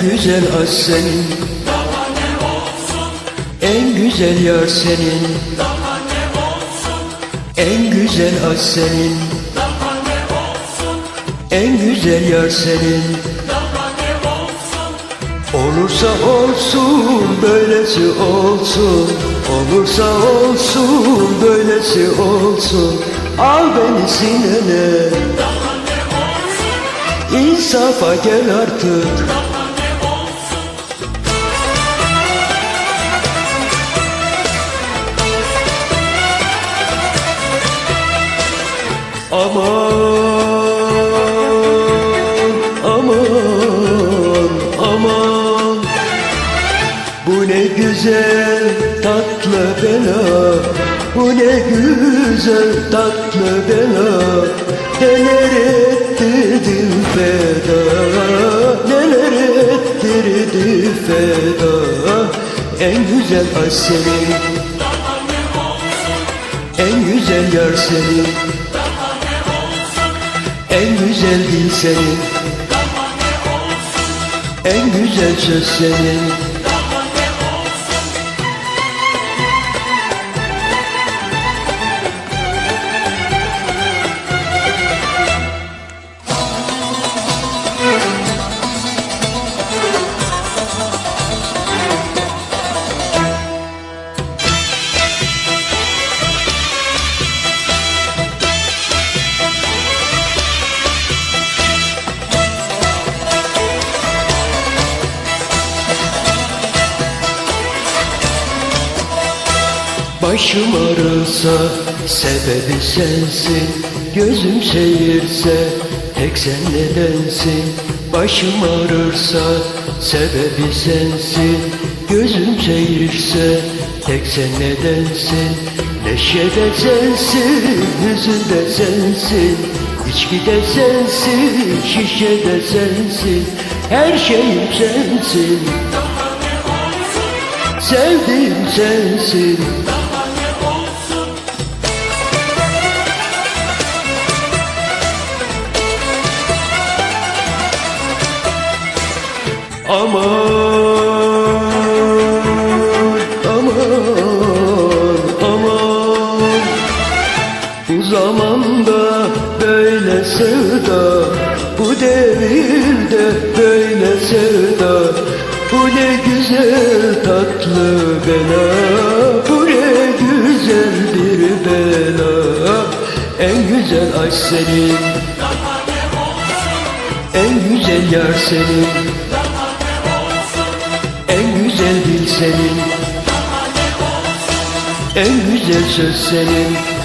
güzel aşk senin. En güzel yar senin. En güzel aşk senin. En güzel yar senin. Olursa olsun böylesi olsun. Olursa olsun böylesi olsun. Al beni sinene. İnsafa gel artık Aman, aman, aman Bu ne güzel tatlı bela Bu ne güzel tatlı bela Neler ettirdim feda Neler ettirdi feda En güzel aşk senin En güzel yar senin En güzel dil senin. En güzel söz senin Başım ağrırsa sebebi sensin. Gözüm seyirse tek sen nedensin. Başım ağrırsa sebebi sensin. Gözüm seyirse tek sen nedensin. Neşede sensin, hüzünde sensin. İçkide sensin, şişede sensin. Her şeyim sensin. Sevdiğim sensin Aman, aman, aman Bu zamanda böyle sevda Bu devirde böyle sevda. Bu ne güzel tatlı bela Bu ne güzel bir bela. En güzel aşk senin En güzel yar senin senin. En güzel söz senin